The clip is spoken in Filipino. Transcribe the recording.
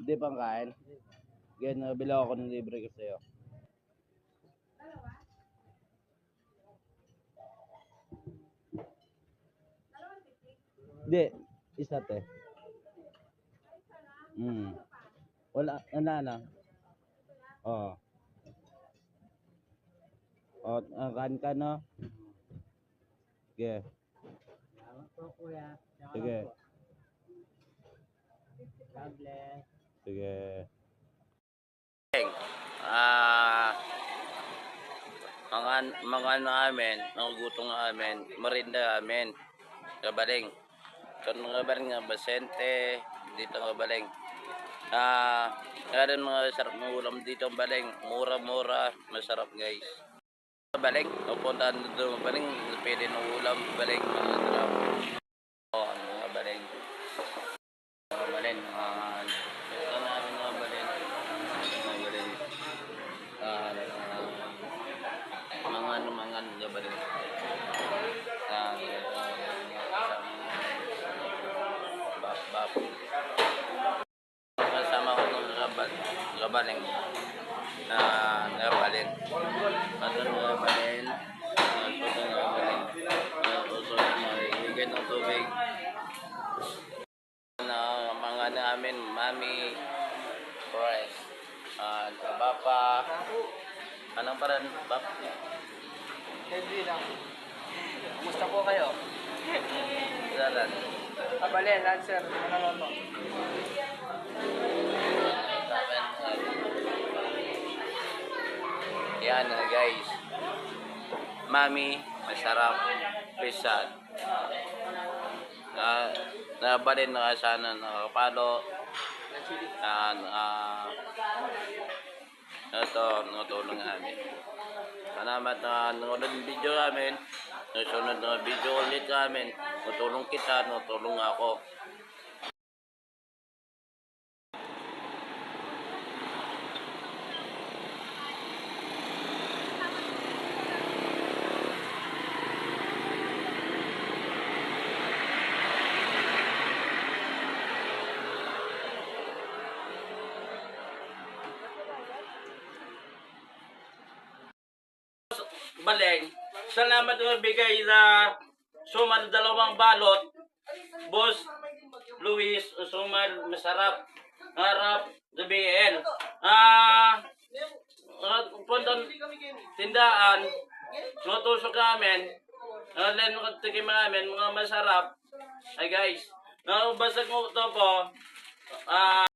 Hindi pang kain. Ganyan, bila ako ng libre ko sa'yo. Hindi, isa te. Hmm. Wala, ano na. Oo. O, uh, kain ka no? Sige. Salamat po, kuya. Sige. God bless. Sige. Ah, mga mga ano amin, mga gutong amin, marinda amin. Kabaling. Kung mga baling nga basente, dito nga baling. Ah, rin mga sarap ng ulam dito baling. Mura-mura, masarap guys. Baling, pupuntahan dito baling, pwede ng ulam, baling, masarap. Oo, mga baling. Mga baling, ah, ito na rin mga baling. Mga baling. Ah, ah, mga ano, mga ano, mga baling. Ah, bap. Kasama ko ng gabal, gabaling. Na gabaling. At ang gabaling. At ang gabaling. At puso na maibigay ng tubig. Na mga namin, mami, fresh. At bapa. Anong parang bap? Henry lang. Kumusta po kayo? Dalan. Abalen, Lancer. Ano mo? Yan na guys. Mami, masarap. Pisat. Na nabalin na sana nakapalo. Na uh, ito, natulong namin. Salamat na nanonood ng video namin. Nasunod na video ulit namin. Natulong kita, natulong ako. Baleng, salamat na bigay na sumal dalawang balot. Boss Luis, sumal masarap. Harap sabihin. Ah, uh, puntan tindaan. Nutusok namin. Uh, len tikim namin mga masarap. Ay guys, nabasag mo ito po. Ah,